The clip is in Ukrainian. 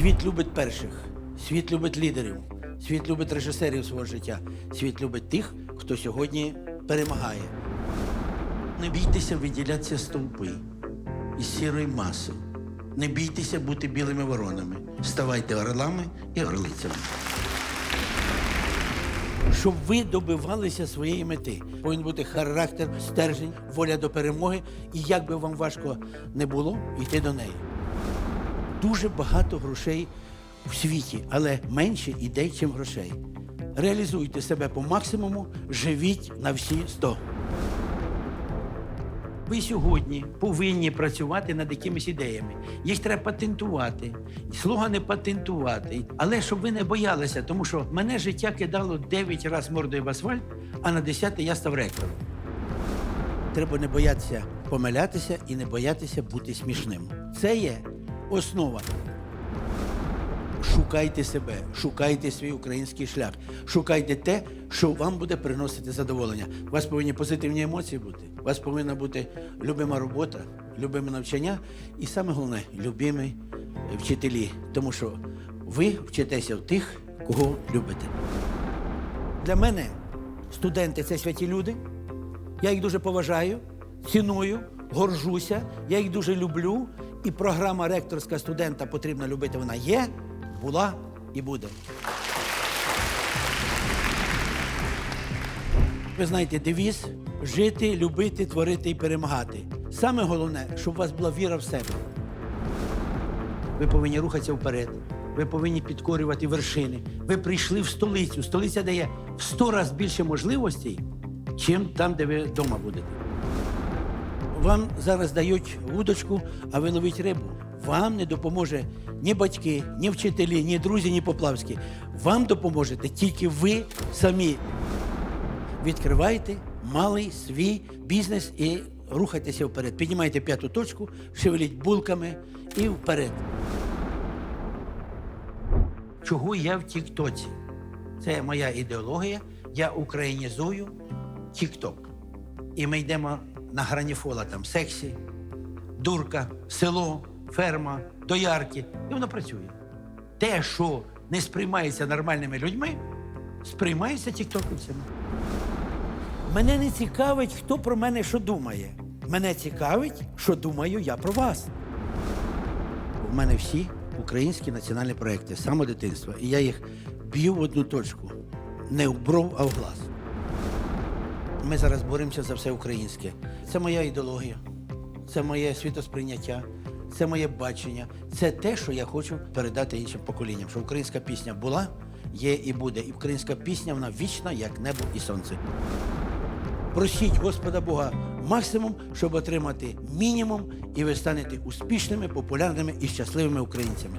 Світ любить перших, світ любить лідерів, світ любить режисерів свого життя, світ любить тих, хто сьогодні перемагає. Не бійтеся виділятися стовпи із сірої маси. Не бійтеся бути білими воронами. Ставайте орлами і орлицями. Щоб ви добивалися своєї мети, повинен бути характер, стержень, воля до перемоги, і як би вам важко не було, йти до неї. Дуже багато грошей в світі, але менше ідей, чим грошей. Реалізуйте себе по максимуму, живіть на всі 100. Ви сьогодні повинні працювати над якимись ідеями. Їх треба патентувати, слогани патентувати. Але щоб ви не боялися, тому що мене життя кидало 9 разів мордою в асфальт, а на 10 я став ректором. Треба не боятися помилятися і не боятися бути смішним. Це є основа. Шукайте себе, шукайте свій український шлях, шукайте те, що вам буде приносити задоволення. У вас повинні позитивні емоції бути. У вас повинна бути любима робота, любиме навчання і саме головне любимі вчителі. Тому що ви вчитеся в тих, кого любите. Для мене студенти це святі люди. Я їх дуже поважаю, ціную, горжуся, я їх дуже люблю. І програма ректорська студента потрібно любити. Вона є, була і буде. Ви знаєте, девіз жити, любити, творити і перемагати. Саме головне, щоб у вас була віра в себе. Ви повинні рухатися вперед. Ви повинні підкорювати вершини. Ви прийшли в столицю. Столиця дає в сто разів більше можливостей, чим там, де ви вдома будете. Вам зараз дають вудочку, а ви ловіть рибу. Вам не допоможе ні батьки, ні вчителі, ні друзі, ні поплавські. Вам допоможете тільки ви самі. Відкривайте малий свій бізнес і рухайтеся вперед. Піднімайте п'яту точку, шевеліть булками і вперед. Чого я в Тіктоці? Це моя ідеологія. Я українізую Тікток. І ми йдемо на граніфола там сексі, дурка, село, ферма, доярки. І воно працює. Те, що не сприймається нормальними людьми, сприймається тіктоківцями. Мене не цікавить, хто про мене що думає. Мене цікавить, що думаю я про вас. У мене всі українські національні проекти самого дитинства. І я їх б'ю в одну точку. Не в бров, а в глаз. Ми зараз боремося за все українське. Це моя ідеологія, це моє світосприйняття, це моє бачення. Це те, що я хочу передати іншим поколінням. Що українська пісня була, є і буде. І українська пісня вона вічна, як небо і сонце. Просіть Господа Бога максимум, щоб отримати мінімум, і ви станете успішними, популярними і щасливими українцями.